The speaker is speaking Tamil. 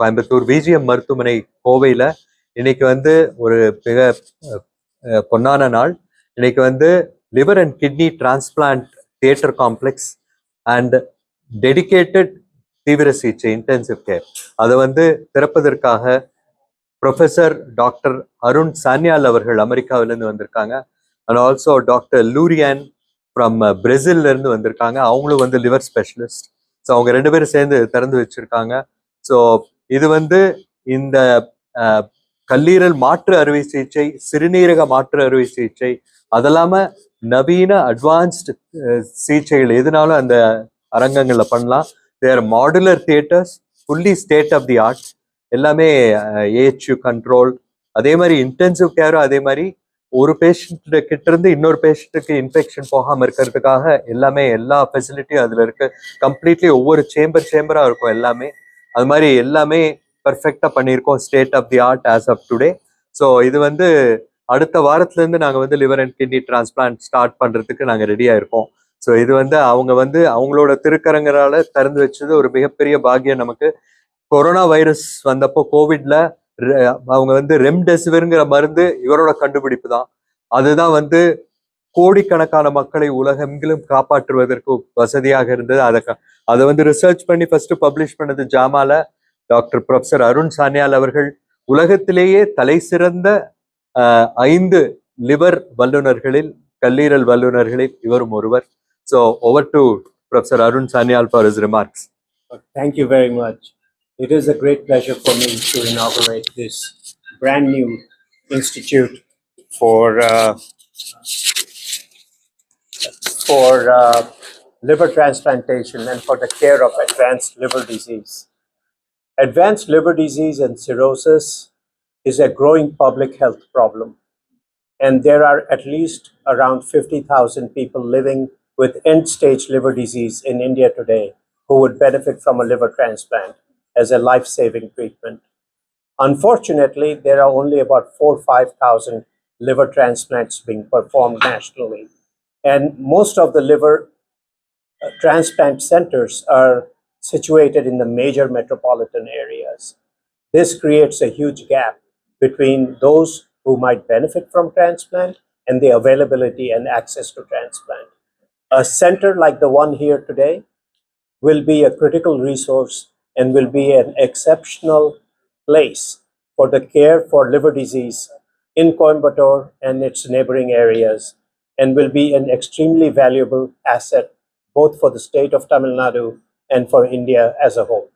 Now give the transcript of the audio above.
கோயம்புத்தூர் விஜிஎம் மருத்துவமனை கோவையில். இன்னைக்கு வந்து ஒரு மிக பொன்னான நாள். இன்னைக்கு வந்து liver and kidney transplant theatre complex and dedicated தீவிர சிகிச்சை இன்டென்சிவ் கேர். அதை வந்து திறப்பதற்காக ப்ரொஃபசர் டாக்டர் அருண் சான்யால் அவர்கள் அமெரிக்காவிலேருந்து வந்திருக்காங்க. And also doctor Lurian from பிரேசில்லேருந்து வந்திருக்காங்க. அவங்களும் வந்து லிவர் ஸ்பெஷலிஸ்ட். ஸோ அவங்க ரெண்டு பேரும் சேர்ந்து திறந்து வச்சிருக்காங்க. ஸோ இது வந்து இந்த கல்லீரல் மாற்று அறுவை சிகிச்சை சிறுநீரக மாற்று அறுவை சிகிச்சை அதெல்லாம நவீன அட்வான்ஸ்டு சிகிச்சைகள் எதுனாலும் அந்த அரங்கங்களில் பண்ணலாம். There modular theatres fully state of the art எல்லாமே ஏஹெச்யூ கண்ட்ரோல் அதே மாதிரி இன்டென்சிவ் கேரும் அதே மாதிரி ஒரு பேஷண்ட் கிட்ட இருந்து இன்னொரு பேஷண்ட்டுக்கு இன்ஃபெக்ஷன் போகாமல் இருக்கிறதுக்காக எல்லாமே எல்லா ஃபெசிலிட்டியும் அதில் இருக்கு. கம்ப்ளீட்லி ஒவ்வொரு சேம்பர் சேம்பராக இருக்கும் எல்லாமே. அது மாதிரி எல்லாமே பர்ஃபெக்டாக பண்ணியிருக்கோம் state of the art as of today so இது வந்து அடுத்த வாரத்துலேருந்து நாங்கள் வந்து liver and kidney transplant start பண்ணுறதுக்கு நாங்கள் ரெடியாக இருக்கோம். ஸோ இது வந்து அவங்க வந்து அவங்களோட திருக்கரங்களால திறந்து வச்சது ஒரு மிகப்பெரிய பாக்கியம் நமக்கு. கொரோனா வைரஸ் வந்தப்போ கோவிட்ல அவங்க வந்து ரெம்டெசிவிர்ங்கிற மருந்து இவரோட கண்டுபிடிப்பு தான். அதுதான் வந்து கோடிக்கணக்கான மக்களை உலகெங்கிலும் காப்பாற்றுவதற்கு வசதியாக இருந்தது. அதை அதை வந்து ரிசர்ச் பண்ணி ஃபர்ஸ்ட் பப்ளிஷ் பண்ணது ஜாமால டாக்டர் ப்ரொஃபசர் அருண் சானியால் அவர்கள். உலகத்திலேயே தலை சிறந்த ஐந்து லிவர் வல்லுநர்களில் கல்லீரல் வல்லுநர்களில் இவரும் ஒருவர். So over to professor Arun Sanyal for his remarks Thank you very much. It is a great pleasure for me to inaugurate this brand new institute for uh, for uh, liver transplantation and for the care of advanced liver disease. Advanced liver disease and cirrhosis is a growing public health problem, and there are at least around 50,000 people living with end stage liver disease in India today who would benefit from a liver transplant as a life saving treatment. Unfortunately, there are only about four or 5,000 liver transplants being performed nationally. And most of the liver uh, transplant centers are situated in the major metropolitan areas. This creates a huge gap between those who might benefit from transplant and the availability and access to transplant. A center like the one here today will be a critical resource and will be an exceptional place for the care for liver disease in Coimbatore and its neighboring areas and will be an extremely valuable asset both for the state of Tamil Nadu and for India as a whole.